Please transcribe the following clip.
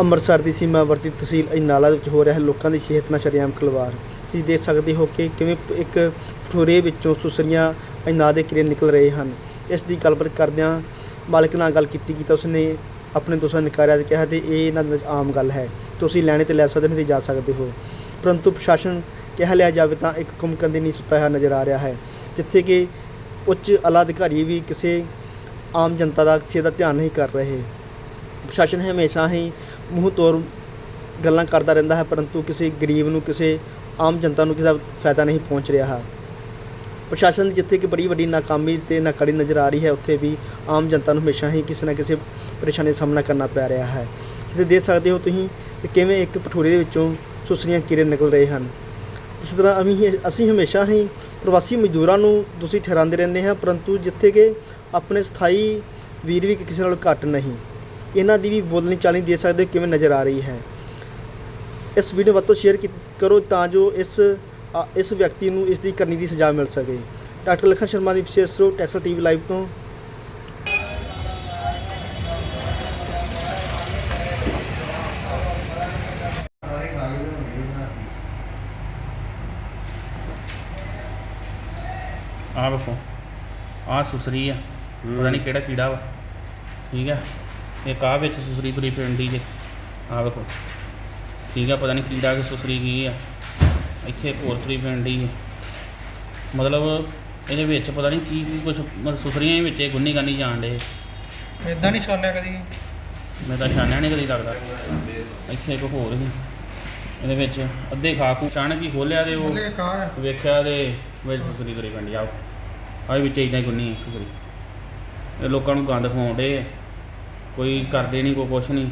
ਅੰਮ੍ਰਿਤਸਰ ਦੀ ਸੀਮਾਵਰਤੀ ਤਹਿਸੀਲ ਅਜਨਾਲਾ ਵਿੱਚ ਹੋ ਰਿਹਾ ਹੈ। ਲੋਕਾਂ ਦੀ ਸਿਹਤ ਨਾਲ ਸ਼ਰੇਆਮ ਖਿਲਵਾੜ। ਤੁਸੀਂ ਦੇਖ ਸਕਦੇ ਹੋ ਕਿ ਕਿਵੇਂ ਇੱਕ ਭਟੂਰੇ ਵਿੱਚੋਂ ਸੁਸਰੀਆਂ ਅਜਨਾਲਾ ਦੇ ਕਿਰੇ ਨਿਕਲ ਰਹੇ ਹਨ। ਇਸ ਦੀ ਗੱਲਬਾਤ ਕਰਦਿਆਂ ਮਾਲਕ ਨਾਲ ਗੱਲ ਕੀਤੀ ਕਿ ਤਾਂ ਉਸਨੇ ਆਪਣੇ ਦੋਸਤਾਂ ਨੂੰ ਨਕਾਰਿਆ ਤੇ ਕਿਹਾ ਤੇ ਇਹ ਇਹਨਾਂ ਦੇ ਆਮ ਗੱਲ ਹੈ। ਤੁਸੀਂ ਲੈਣੇ ਤੇ ਲੈ ਸਕਦੇ ਨਹੀਂ ਤੇ ਜਾ ਸਕਦੇ ਹੋ। ਪਰੰਤੂ ਪ੍ਰਸ਼ਾਸਨ ਕਿਹਾ ਲਿਆ ਜਾਵੇ ਤਾਂ ਇੱਕ ਕੁੰਮਕੰਦੀ ਨਹੀਂ ਸੁੱਤਾ ਹੋਇਆ ਨਜ਼ਰ ਆ ਰਿਹਾ ਹੈ, ਜਿੱਥੇ ਕਿ ਉੱਚ ਆਲਾ ਅਧਿਕਾਰੀ ਵੀ ਕਿਸੇ ਆਮ ਜਨਤਾ ਦਾ ਕਿਸੇ ਦਾ ਧਿਆਨ ਨਹੀਂ ਕਰ ਰਹੇ। ਪ੍ਰਸ਼ਾਸਨ ਹਮੇਸ਼ਾ ਹੀ ਮੂੰਹ ਤੋਰ ਗੱਲਾਂ ਕਰਦਾ ਰਹਿੰਦਾ ਹੈ, ਪਰੰਤੂ ਕਿਸੇ ਗਰੀਬ ਨੂੰ, ਕਿਸੇ ਆਮ ਜਨਤਾ ਨੂੰ ਕਿਸੇ ਦਾ ਫਾਇਦਾ ਨਹੀਂ ਪਹੁੰਚ ਰਿਹਾ ਹੈ। ਪ੍ਰਸ਼ਾਸਨ ਦੀ ਜਿੱਥੇ ਕਿ ਬੜੀ ਵੱਡੀ ਨਾਕਾਮੀ ਤੇ ਨਾਕਾਰੀ ਨਜ਼ਰ ਆ ਰਹੀ ਹੈ, ਉੱਥੇ ਵੀ ਆਮ ਜਨਤਾ ਨੂੰ ਹਮੇਸ਼ਾ ਹੀ ਕਿਸੇ ਨਾ ਕਿਸੇ ਪਰੇਸ਼ਾਨੀ ਦਾ ਸਾਹਮਣਾ ਕਰਨਾ ਪੈ ਰਿਹਾ ਹੈ। ਜਿੱਥੇ ਦੇਖ ਸਕਦੇ ਹੋ ਤੁਸੀਂ ਕਿ ਕਿਵੇਂ ਇੱਕ ਭਟੂਰੇ ਦੇ ਵਿੱਚੋਂ ਸੁਸਰੀਆਂ ਕੀੜੇ ਨਿਕਲ ਰਹੇ ਹਨ। ਜਿਸ ਤਰ੍ਹਾਂ ਅਸੀਂ ਅਸੀਂ ਹਮੇਸ਼ਾ ਹੀ ਪ੍ਰਵਾਸੀ ਮਜ਼ਦੂਰਾਂ ਨੂੰ ਤੁਸੀਂ ਠਹਿਰਾਉਂਦੇ ਰਹਿੰਦੇ ਹਾਂ, ਪਰੰਤੂ ਜਿੱਥੇ ਕਿ ਆਪਣੇ ਸਥਾਈ ਵੀਰ ਵੀ ਕਿਸੇ ਨਾਲ ਘੱਟ ਨਹੀਂ। ਇਹਨਾਂ ਦੀ ਵੀ ਬੋਲਣੀ ਚਾਲੀ ਦੇ ਸਕਦੇ ਹੋ ਕਿਵੇਂ ਨਜ਼ਰ ਆ ਰਹੀ ਹੈ। ਇਸ ਵੀਡੀਓ ਵੱਧ ਤੋਂ ਸ਼ੇਅਰ ਕੀ- ਕਰੋ ਤਾਂ ਜੋ ਇਸ ਇਸ ਵਿਅਕਤੀ ਨੂੰ ਇਸ ਦੀ ਕਰਨੀ ਦੀ ਸਜ਼ਾ ਮਿਲ ਸਕੇ। ਡਾਕਟਰ ਲਖਨ ਸ਼ਰਮਾ ਦੀ ਵਿਸ਼ੇਸ਼ ਰਿਪੋਰਟ ਟੈਕਸਲ ਟੀਵੀ ਲਾਈਵ ਤੋਂ। ਆਹ ਵੇਖੋ ਆਹ ਸੁਸਰੀ ਆ ਪਤਾ ਨਹੀਂ ਕਿਹੜਾ ਕੀੜਾ ਵਾ। ਠੀਕ ਆ? ਇੱਕ ਆਹ ਵਿੱਚ ਸੁਸਰੀ ਤੁਰੀ ਫਿਰਦੀ ਜੇ? ਆਹ ਵੇਖੋ। ਠੀਕ ਆ ਪਤਾ ਨਹੀਂ ਕੀੜਾ ਕਿ ਸੁਸਰੀ ਕੀ ਆ। ਇੱਥੇ ਹੋਰ ਤੁਰੀ ਫਿਰਦੀ ਹੈ ਮਤਲਬ ਇਹਦੇ ਵਿੱਚ ਪਤਾ ਨਹੀਂ ਕੀ ਕੀ ਕੁਝ ਮਤਲਬ ਸੁਸਰੀਆਂ ਦੇ ਵਿੱਚ ਇਹ ਗੁੰਨੀ ਗਾਨੀ ਜਾਣ ਡੇ ਇਦਾਂ ਨਹੀਂ ਛਾਨਿਆ ਕਦੀ? ਮੈਂ ਤਾਂ ਛਾਨਿਆ ਨਹੀਂ ਕਦੀ ਲੱਗਦਾ। ਇੱਥੇ ਇੱਕ ਹੋਰ ਸੀ। ਇਹਦੇ ਵਿੱਚ ਅੱਧੇ ਖਾ ਖੂ ਅਚਾਨਕ ਹੀ ਖੋਲਿਆ ਤੇ ਉਹ ਕਾ ਹੈ ਵੇਖਿਆ ਤੇ ਵਿੱਚ ਸੁਸਰੀ ਤੁਰੀ ਪੈਂਦੀ ਆ। ਆਹ ਵਿੱਚ ਇਦਾਂ ਹੀ ਗੁੰਨੀ ਸੁਸਰੀ। ਇਹ ਲੋਕਾਂ ਨੂੰ ਗੰਦ ਖਵਾਉਂਦੇ ਕੋਈ ਕਰਦੇ ਨਹੀਂ ਕੋਈ ਕੁਛ ਨਹੀਂ।